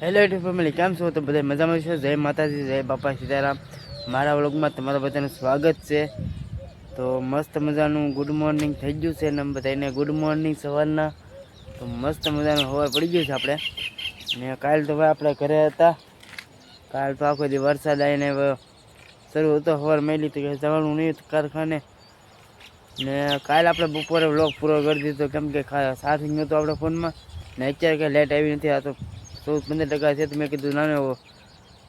Hello YouTube family કેમ છો? તો બધા મજામાં છો? જય માતાજી, જય બાપા સીતારામ. મારા વ્લોગમાં તમારા બધાનું સ્વાગત છે. તો મસ્ત મજાનું ગુડ મોર્નિંગ થઈ ગયું છે ને બધાને ગુડ મોર્નિંગ સવારના. તો મસ્ત મજાનું હવા પડી ગયું છે આપણે. ને કાલ તો ભાઈ આપણે ઘરે હતા. કાલ તો આખો દી વરસાદ આવીને શરૂ હતો સવાર મેલી તો જવાનું નહીં કારખાને. ને કાલ આપણે બપોરે વ્લોગ પૂરો કરી દીધો, કેમ કે સાથી નહોતો આપણે ફોનમાં. ને અત્યારે કંઈ લેટ આવી નથી, આ તો ચૌદ પંદર ટકા છે, તો મેં કીધું નાનો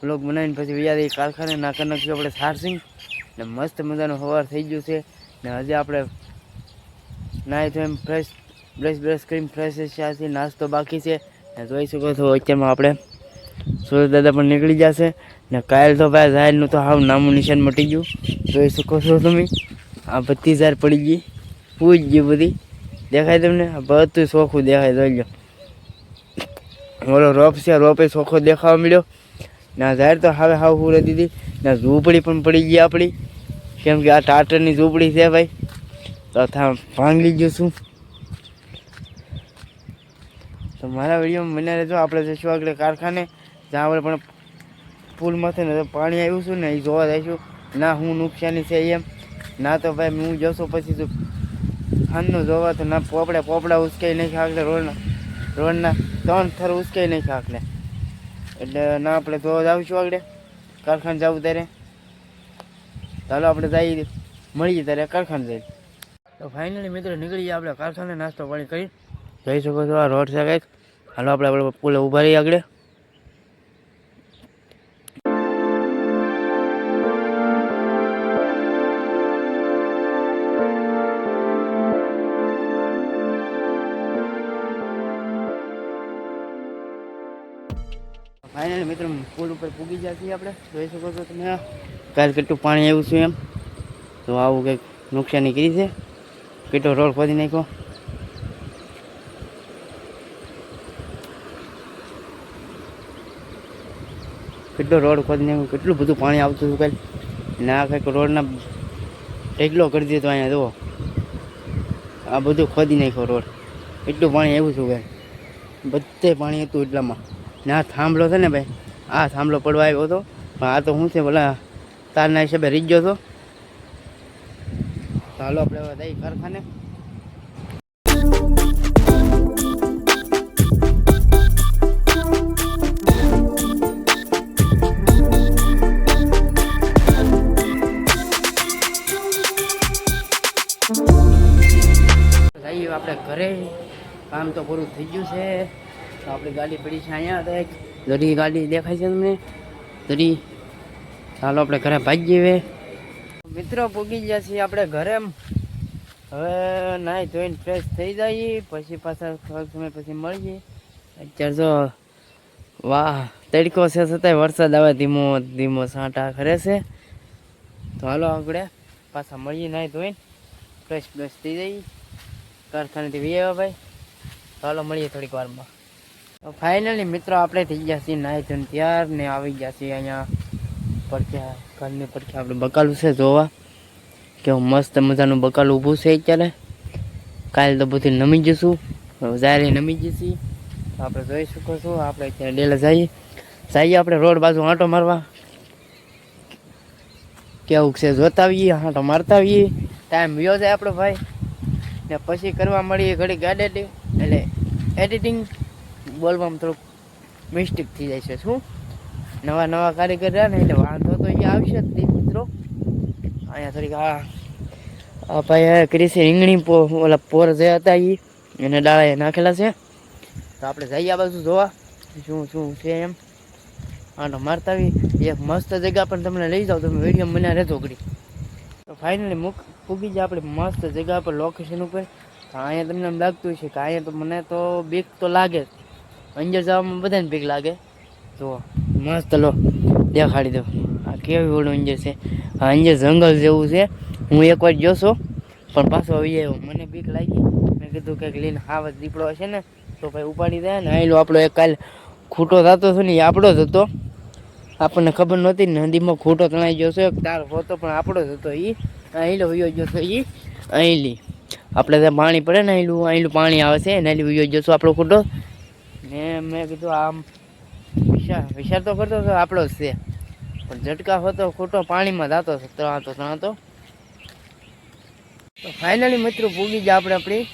બ્લોગ બનાવીને પછી વિચાર એ કારખાને ના નાખ્યું આપણે સારસિંગ. ને મસ્ત મજાનો સવાર થઈ ગયું છે, ને હજી આપણે નાહી તો એમ ફ્રેશ બ્રશ બ્રશ કરીને ફ્રેશ છે નાસ્તો બાકી છે, ને જોઈ શકો છો અત્યારમાં આપણે સુરત દાદા પણ નીકળી જશે ને કાલ તો ભાઈ ઝાડનું તો હાવ નામું નિશાન મટી ગયું. જોઈ શકો છો તમે, આ બધી ઝાર પડી ગઈ, પૂજ ગઈ બધી. દેખાય તમને? બધું ચોખ્ખું દેખાય, જોઈ લો. ઓલો રોપ છે રોપે ચોખ્ખો દેખાવા મળ્યો. ના, જાહેર તો હવે હાવ હું દીધી. ના, ઝૂંપડી પણ પડી ગઈ આપણી. કેમ કે આ ટાટરની ઝૂંપડી છે ભાઈ. તો થા ભાંગી ગયું છું. તો મારા વિડીયોમાં મને રહેજો. આપણે જઈશું આગળ કારખાને. જ્યાં આપણે પણ પુલમાંથી ને પાણી આવ્યું છું ને, એ જોવા જઈશું. ના, હું નુકસાની છે એમ. ના, તો ભાઈ, હું જશું પછી તો ખાનનું જોવા તો ના, પોપડા પોપડા ઉચકાઈ નાખ્યા આગળ રોડના રોડના. ત્રણ થર ઉચકાઈ નાખ્યા આખલે. એટલે ના આપણે જોવા જાવીશું આગળ. કારખાને જવું ત્યારે. ચાલો આપણે જઈએ મળીએ ત્યારે કારખાને જઈએ તો ફાઇનલી મિત્રો નીકળીએ આપણે કારખાને નાસ્તો પાણી કરી જઈ શકો છો આ રોડ છે કંઈક. હાલો આપણે આપણે પુલે ઊભા રહીએ આગળ. ફાઇનલી મિત્રો, પુલ ઉપર પૂગી ગયા છીએ આપણે. જોઈ શકો છો તમે કાલ કેટલું પાણી આવ્યું છે એમ. તો આવું કંઈક નુકસાની કરી છે. કેટલો રોડ ખોદી નાખ્યો. કેટલો રોડ ખોદી નાખ્યો, કેટલું બધું પાણી આવતું હતું કાલ. આ કંઈક રોડના ઢેકલો કરી દીધો અહીંયા, જુઓ. આ બધું ખોદી નાખ્યો રોડ. એટલું પાણી આવ્યું હતું કાલ. બધે પાણી હતું એટલામાં. ને આ થાંભલો છે ને ભાઈ, આ થાંભલો પડવા આવ્યો હતો. પણ આ તો શું છે, ભલા તારના હિસાબે રીત ગયો હતો. હાલો આપણે દઈ કારખાને. આપણે ઘરે. કામ તો પૂરું થઈ ગયું છે. તો આપણી ગાડી પડી છે અહીંયા તો એક દરી ગાડી દેખાય છે તમને. દરી ચાલો આપણે ઘરે ભાગી હવે મિત્રો પૂગી ગયા છીએ આપણે ઘરે. હવે નાહી ધોઈને ફ્રેશ થઈ જઈએ, પછી પાછા થોડાક સમય પછી મળીએ. અત્યારે તો વાહ, તડકો છે છતાંય વરસાદ આવે ધીમો ધીમો સાંટા ખરે છે. તો હાલો આપણે પાછા મળીએ નાહી ધોઈને. ફ્રેશ બ્રેશ થઈ જઈએ. કારખાનેથી વી આવ્યા ભાઈ. ચાલો મળીએ થોડીક વારમાં. ફાઇનલી મિત્રો આપણે થઈ ગયા છીએ નાહી ધોઈને ત્યાર ને આવી ગયા છીએ અહીંયા પડખ્યા ઘરની પડખ્યા આપણે બકાલું છે જોવા. કેવું મસ્ત મજાનું બકાલું ઊભું છે અત્યારે. કાલે તો બધું નમી જશું. જાહેર નમી જશે. આપણે જોઈ શકો છો, આપણે અત્યારે ડેલા જઈએ. જઈએ આપણે રોડ બાજુ આંટો મારવા. કેવું છે જોતા આવીએ, આંટો મારતા આવીએ. ટાઈમ વ્યો જાય આપણો ભાઈ. ને પછી કરવા મળીએ ઘડી ગાડે એટલે એડિટિંગ બોલવામાં થોડુંક મિસ્ટેક થઈ જાય છે. શું? નવા નવા કારીગર રહ્યા ને એટલે વાંધો તો અહીંયા આવશે જ નહીં મિત્રો. અહીંયા થોડીક આ આ ભાઈ ક્રિસી રીંગણી પો, ઓલા પોર જે હતા એ એને ડાળા નાખેલા છે. તો આપણે જઈએ આ બાજુ જોવા. શું શું છે એમ? આનો મારતા આવી એક મસ્ત જગ્યા પણ તમને લઈ જાઓ તમે વીડિયો મને રહેતો ઘડી. તો ફાઇનલી મુક પૂગી જાય આપણે મસ્ત જગ્યા પર લોકેશન ઉપર. તો અહીંયા તમને એમ લાગતું છે કે અહીંયા તો મને તો બીક તો લાગે જ. અંદર જવામાં બધાને બીક લાગે. તો મસ્ત લો, દેખાડી દો. આ કેવી ઓલું અંજર છે? આ અંજર જંગલ જેવું છે. હું એકવાર જોશો પણ પાછો આવી જાય મને બીક લાગી. મેં કીધું કંઈક લઈને હાવત દીપડો હશે ને, તો ભાઈ ઉપાડી દે ને. આયલો આપણો એક કાલ ખૂટો થતો હતો ને, એ આપણો જ હતો. આપણને ખબર નહોતી નદીમાં ખૂટો તણાઈ ગયો છે. તાર હોતો પણ આપણો જ હતો એ અહીંલો વયો ગયો એ એ અહીંલી આપણે ત્યાં પાણી પડે ને અહીંલું અહીંલું પાણી આવે છે એને અહીંલી વયો ગયો આપણો ખૂટો. ને મેં કીધું આમ વિચાર વિચાર તો કરતો હતો, આપણો જ છે. પણ ઝટકા હોતો, ખોટો પાણીમાં જતો તણાતો તણાતો તો ફાઇનલી મિત્રો પૂગી જ આપણે આપણી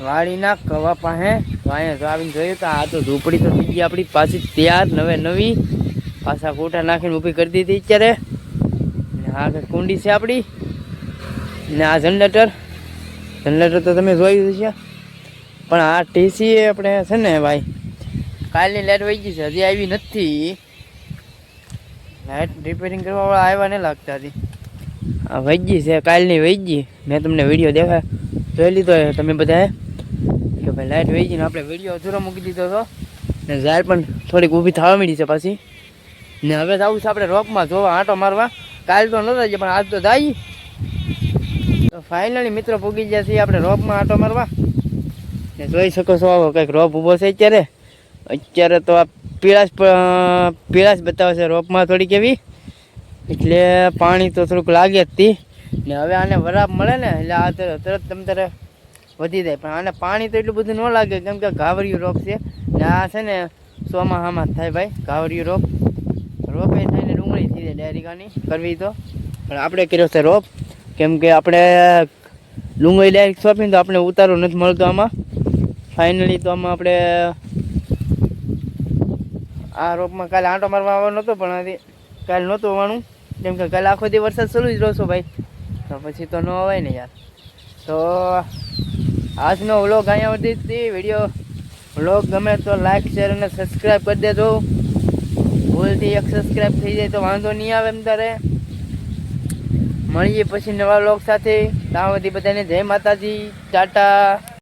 વાડીના કવા પાસે. તો અહીંયા આવીને જોયું તો આ તો ઝૂંપડી તો થઈ ગઈ આપણી, પાછી તૈયાર, નવે નવી. પાછા કોટા નાખીને ઊભી કરી દીધી અત્યારે. ને આ કુંડી છે આપણી. ને આ જનરેટર. જનરેટર તો તમે જોયું છે પણ આ ટીસી આપણે છે ને ભાઈ, કાલની લાઈટ વહી ગઈ છે. હજી આવી નથી. લાઈટ રિપેરિંગ કરવાવાળા આવ્યા નહીં લાગતા હતી આ વહી ગઈ છે, કાલની વહી ગઈ. મેં તમને વીડિયો દેખા જોઈ લીધો તમે બધાએ? કે ભાઈ લાઈટ વહી ગઈને આપણે વીડિયો અધૂરો મૂકી દીધો હતો ને ઝાડ પણ થોડીક ઊભી થવા માંડી છે પાછી. ને હવે જવું છે આપણે રોપમાં જોવા આંટો મારવા. કાલ તો નતા પણ આજ તો જાય તો ફાઇનલી મિત્રો પૂગી ગયા છીએ આપણે રોપમાં આંટો મારવા. જોઈ શકો છો આવો કંઈક રોપ ઊભો છે અત્યારે. અત્યારે તો આ પીળાશ પીળાશ બતાવે છે રોપમાં થોડીક એવી. એટલે પાણી તો થોડુંક લાગે જ તી. ને હવે આને વરાપ મળે ને એટલે આ તરત તમ તારે વધી જાય. પણ આને પાણી તો એટલું બધું ન લાગે કેમ કે ઘાવરિયું રોપ છે. ને આ છે ને સોમાં હામાં જ થાય ભાઈ, ઘાવરિયું રોપ. રોપે થાય ને ડુંગળી થઈ જાય ડાયરેક્ટ કરવી તો. પણ આપણે કર્યો છે રોપ. કેમ કે આપણે ડુંગળી ડાયરેક્ટ સોંપીને તો આપણે ઉતારો નથી મળતો આમાં. ફાઇનલી તો આમાં આપણે આ રોપમાં કાલે આંટો મારવા આવવાનો હતો, પણ કાલે નહોતું આવવાનું. કેમ કે કાલે આખો દી વરસાદ ચાલુ જ રહેશો ભાઈ. તો પછી તો ન અવાય ને યાર. તો આજનો વ્લોગ અહીંયા સુધી વીડિયો વ્લોગ ગમે તો લાઈક, શેર અને સબસ્ક્રાઈબ કરી દેજો. ભૂલથી એક સબસ્ક્રાઈબ થઈ જાય તો વાંધો નહીં આવે એમ તારે. મળીએ પછી નવા વ્લોગ સાથે. ત્યાં બધી બધાને જય માતાજી. ટાટા.